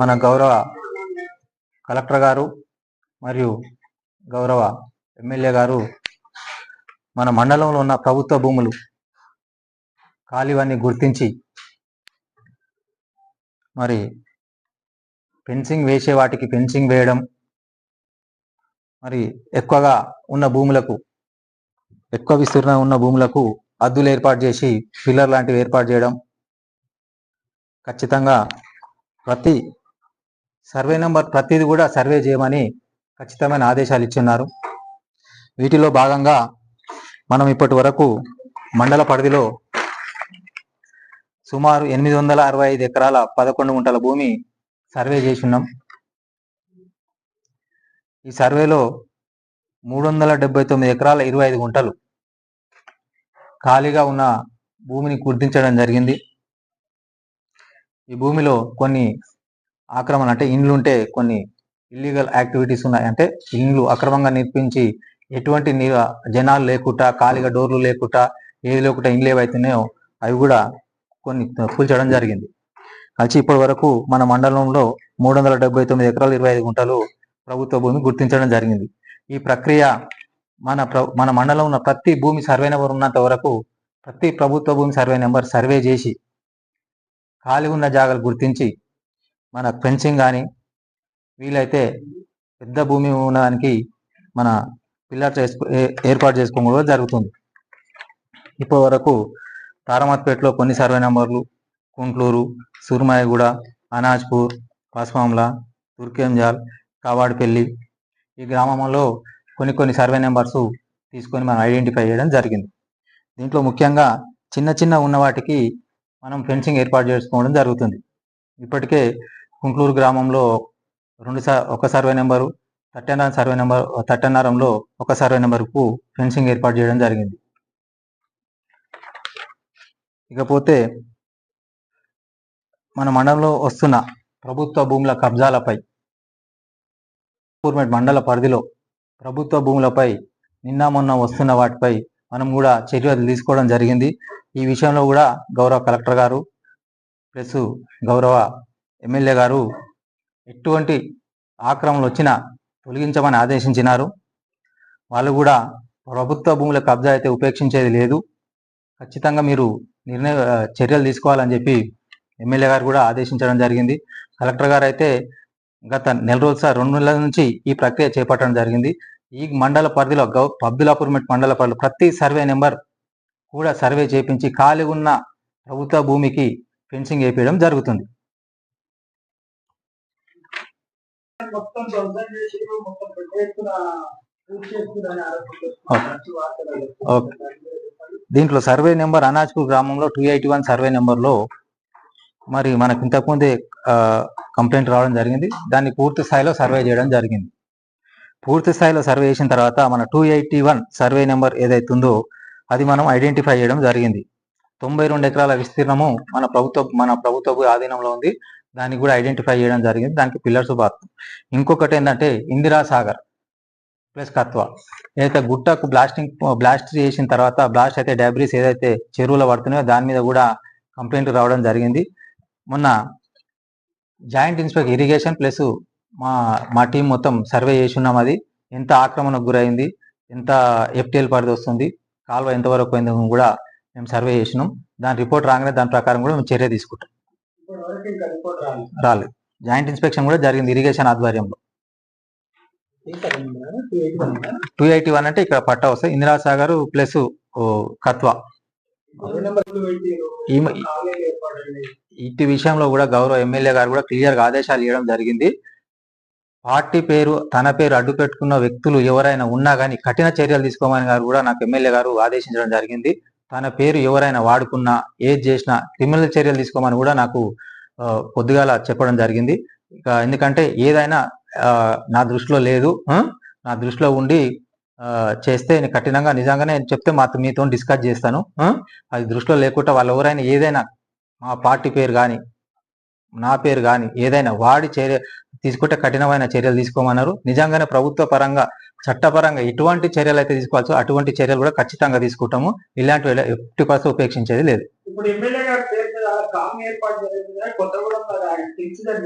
మన గౌరవ కలెక్టర్ గారు మరియు గౌరవ ఎమ్మెల్యే గారు మన మండలంలో ఉన్న ప్రభుత్వ భూములు ఖాళీవన్నీ గుర్తించి మరి ఫెన్సింగ్ వేసే వాటికి ఫెన్సింగ్ వేయడం మరి ఎక్కువగా ఉన్న భూములకు ఎక్కువ విస్తీర్ణం ఉన్న భూములకు అద్దులు ఏర్పాటు చేసి ఫిల్లర్ లాంటివి ఏర్పాటు చేయడం ఖచ్చితంగా ప్రతి సర్వే నెంబర్ ప్రతిది కూడా సర్వే చేయమని ఖచ్చితమైన ఆదేశాలు ఇచ్చున్నారు. వీటిలో భాగంగా మనం ఇప్పటి వరకు మండల పరిధిలో సుమారు ఎనిమిది వందల అరవై ఐదు ఎకరాల పదకొండు గుంటల భూమి సర్వే చేసి ఉన్నాం ఈ సర్వేలో మూడు వందల డెబ్బై తొమ్మిది ఎకరాల ఇరవై ఐదు గుంటలు ఖాళీగా ఉన్న భూమిని గుర్తించడం జరిగింది. ఈ భూమిలో కొన్ని ఆక్రమణ అంటే ఇండ్లు ఉంటే కొన్ని ఇల్లీగల్ యాక్టివిటీస్ ఉన్నాయి. అంటే ఇండ్లు అక్రమంగా నిర్మించి ఎటువంటి జనాలు లేకుండా ఖాళీగా డోర్లు లేకుండా ఏది లేకుండా ఇండ్లు ఏవైతున్నాయో అవి కూడా కొన్ని కూల్చడం జరిగింది. కలిసి ఇప్పటి వరకు మన మండలంలో మూడు వందల డెబ్బై తొమ్మిది ఎకరాలు ఇరవై ఐదు గుంటలు ప్రభుత్వ భూమి గుర్తించడం జరిగింది. ఈ ప్రక్రియ మన మన మండలంలో ఉన్న ప్రతి భూమి సర్వే నెంబర్ ఉన్నంత వరకు ప్రతి ప్రభుత్వ భూమి సర్వే నెంబర్ సర్వే చేసి ఖాళీ ఉన్న జాగాలు గుర్తించి మన ఫెన్సింగ్ కానీ వీలైతే పెద్ద భూమి ఉండడానికి మన పిల్లర్ చేసుకు ఏర్పాటు చేసుకోవడం కూడా జరుగుతుంది. ఇప్పటి వరకు తారమత్పేటలో కొన్ని సర్వే నెంబర్లు కుంట్లూరు సూర్మాయగూడ అనాజ్పూర్ పస్మాంల తుర్కేంజాల్ కావాడిపల్లి ఈ గ్రామంలో కొన్ని కొన్ని సర్వే నెంబర్స్ తీసుకొని మనం ఐడెంటిఫై చేయడం జరిగింది. దీంట్లో ముఖ్యంగా చిన్న చిన్న ఉన్న వాటికి మనం ఫెన్సింగ్ ఏర్పాటు చేసుకోవడం జరుగుతుంది. ఇప్పటికే కుంట్లూరు గ్రామంలో రెండు సార్ ఒక survey number Tattennaram survey number తట్టెన్నారంలో ఒక సర్వే నెంబర్కు ఫెన్సింగ్ ఏర్పాటు చేయడం జరిగింది. ఇకపోతే మన మండలంలో వస్తున్న ప్రభుత్వ భూముల కబ్జాలపై గవర్నమెంట్ మండల పరిధిలో ప్రభుత్వ భూములపై నిన్న మొన్న వస్తున్న వాటిపై మనం కూడా చర్యలు తీసుకోవడం జరిగింది. ఈ విషయంలో కూడా గౌరవ కలెక్టర్ గారు ప్లస్ గౌరవ ఎమ్మెల్యే గారు ఎటువంటి ఆక్రమణలు వచ్చినా తొలగించమని ఆదేశించినారు. వాళ్ళు కూడా ప్రభుత్వ భూముల కబ్జా అయితే ఉపేక్షించేది లేదు. ఖచ్చితంగా మీరు నిర్ణయ చర్యలు తీసుకోవాలని చెప్పి ఎమ్మెల్యే గారు కూడా ఆదేశించడం జరిగింది. కలెక్టర్ గారు అయితే గత నెల రోజుల సార్ రెండు నెలల నుంచి ఈ ప్రక్రియ చేపట్టడం జరిగింది. ఈ మండల పరిధిలో గౌ అబ్దులాపూర్మెట్ మండల పరిధిలో ప్రతి సర్వే నెంబర్ కూడా సర్వే చేపించి ఖాళీ ఉన్న ప్రభుత్వ భూమికి ఫెన్సింగ్ వేపించడం జరుగుతుంది. మొత్తం ధ్వంసం చేసి మొత్తం పెద్ద ఎత్తున. దీంట్లో సర్వే నెంబర్ అనాజ్పూర్ గ్రామంలో టూ ఎయిటీ వన్ సర్వే నెంబర్లో మరి మనకు ఇంతకుముందే కంప్లైంట్ రావడం జరిగింది. దాన్ని పూర్తి స్థాయిలో సర్వే చేయడం జరిగింది. పూర్తి స్థాయిలో సర్వే చేసిన తర్వాత మన two eighty one survey number ఏదైతే ఉందో అది మనం ఐడెంటిఫై చేయడం జరిగింది. తొంభై రెండు ఎకరాల విస్తీర్ణము మన ప్రభుత్వ మన ప్రభుత్వ ఆధీనంలో ఉంది. దాన్ని కూడా ఐడెంటిఫై చేయడం జరిగింది. దానికి పిల్లర్స్ బాత్ ఇంకొకటి ఏంటంటే ఇందిరా సాగర్ ప్లస్ కత్వా. ఏదైతే గుట్టకు బ్లాస్టింగ్ బ్లాస్ట్ చేసిన తర్వాత బ్లాస్ట్ అయితే డాబ్రీస్ ఏదైతే చెరువులో పడుతున్నాయో దాని మీద కూడా కంప్లైంట్ రావడం జరిగింది. మొన్న జాయింట్ ఇన్స్పెక్టర్ ఇరిగేషన్ ప్లస్ మా మా టీం మొత్తం సర్వే చేసి ఉన్నాం అది. ఎంత ఆక్రమణకు గురైంది ఎంత ఎఫ్టీఎల్ పరిధి వస్తుంది కాలువ ఎంతవరకు పోయింది కూడా మేము సర్వే చేసినాం. దాని రిపోర్ట్ రాగానే దాని ప్రకారం కూడా మేము చర్య తీసుకుంటాం. రాలేదు. జాయింట్ ఇన్స్పెక్షన్ కూడా జరిగింది ఇరిగేషన్ ఆధ్వర్యంలో. ఇంకా ఉందా? 281 ఉందా? టూ ఎయిటీ వన్ అంటే ఇక్కడ పట్టా వస్తాయి. ఇందిరా సాగర్ ప్లస్ కత్వా. ఇట్టి విషయంలో కూడా గౌరవ ఎమ్మెల్యే గారు కూడా క్లియర్గా ఆదేశాలు ఇవ్వడం జరిగింది. పార్టీ పేరు తన పేరు అడ్డు పెట్టుకున్న వ్యక్తులు ఎవరైనా ఉన్నా కానీ కఠిన చర్యలు తీసుకోమని గారు కూడా నాకు ఎమ్మెల్యే గారు ఆదేశించడం జరిగింది. తన పేరు ఎవరైనా వాడుకున్నా ఏది చేసినా క్రిమినల్ చర్యలు తీసుకోమని కూడా నాకు పొద్దుగాల చెప్పడం జరిగింది. ఇక ఎందుకంటే ఏదైనా నా దృష్టిలో లేదు నా దృష్టిలో ఉండి చేస్తే నేను కఠినంగా నిజంగానే చెప్తే మా మీతో డిస్కస్ చేస్తాను అది దృష్టిలో లేకుండా వాళ్ళు ఎవరైనా ఏదైనా మా పార్టీ పేరు కానీ నా పేరు కానీ ఏదైనా వాడి చర్య తీసుకుంటే కఠినమైన చర్యలు తీసుకోమన్నారు. నిజంగానే ప్రభుత్వ పరంగా చట్టపరంగా ఎటువంటి చర్యలు అయితే తీసుకోవాల్సో అటువంటి చర్యలు కూడా ఖచ్చితంగా తీసుకుంటాము. ఇలాంటివి ఎట్టి పరిస్థితి ఉపేక్షించేది లేదు. ఇప్పుడు ఎమ్మెల్యే కొత్తగూడెం ఇన్సిడెంట్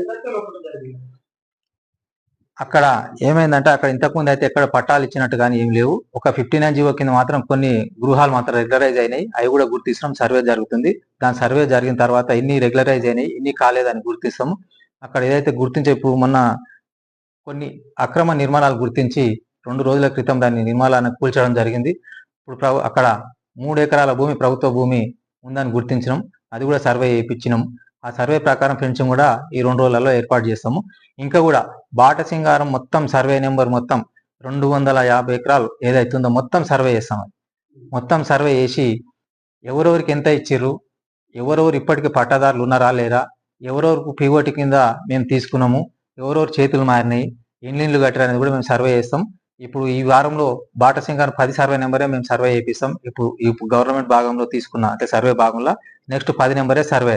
అక్కడ ఏమైందంటే అక్కడ ఇంతకుముందు అయితే ఎక్కడ పట్టాలు ఇచ్చినట్టు కానీ ఏం లేవు. ఒక ఫిఫ్టీ నైన్ జీవో కింద మాత్రం కొన్ని గృహాలు మాత్రం రెగ్యులరైజ్ అయినాయి. అవి కూడా గుర్తిస్తాం సర్వే జరుగుతుంది. దాని సర్వే జరిగిన తర్వాత ఇన్ని రెగ్యులరైజ్ అయినాయి ఇన్ని కాలేదని గుర్తిస్తాము. అక్కడ ఏదైతే గుర్తించే ఇప్పుడు మొన్న కొన్ని అక్రమ నిర్మాణాలు గుర్తించి రెండు రోజుల క్రితం దాన్ని నిర్మాణాలను కూల్చడం జరిగింది. ఇప్పుడు ప్రభు అక్కడ మూడు ఎకరాల భూమి ప్రభుత్వ భూమి ఉందని గుర్తించడం అది కూడా సర్వే చేయించినాం. ఆ సర్వే ప్రకారం ఫెన్సింగ్ కూడా ఈ రెండు రోజులలో ఏర్పాటు చేస్తాము. ఇంకా కూడా బాట సింగారం మొత్తం సర్వే నెంబర్ మొత్తం రెండు వందల యాభై ఎకరాలు ఏదైతుందో మొత్తం సర్వే చేస్తాం. మొత్తం సర్వే చేసి ఎవరెవరికి ఎంత ఇచ్చిర్రు ఎవరెవరు ఇప్పటికి పట్టాదారులు ఉన్నారా లేరా ఎవరెవరికి పివోటి కింద మేము తీసుకున్నాము ఎవరెవరు చేతులు మారినాయి ఎన్ని కట్టారు అనేది కూడా మేము సర్వే చేస్తాం. ఇప్పుడు ఈ వారంలో బాట సింగారం పది సర్వే నెంబరే మేము సర్వే చేపిస్తాం. ఇప్పుడు ఇప్పుడు గవర్నమెంట్ భాగంలో తీసుకున్న అంటే సర్వే భాగంలో నెక్స్ట్ పది నెంబరే సర్వే.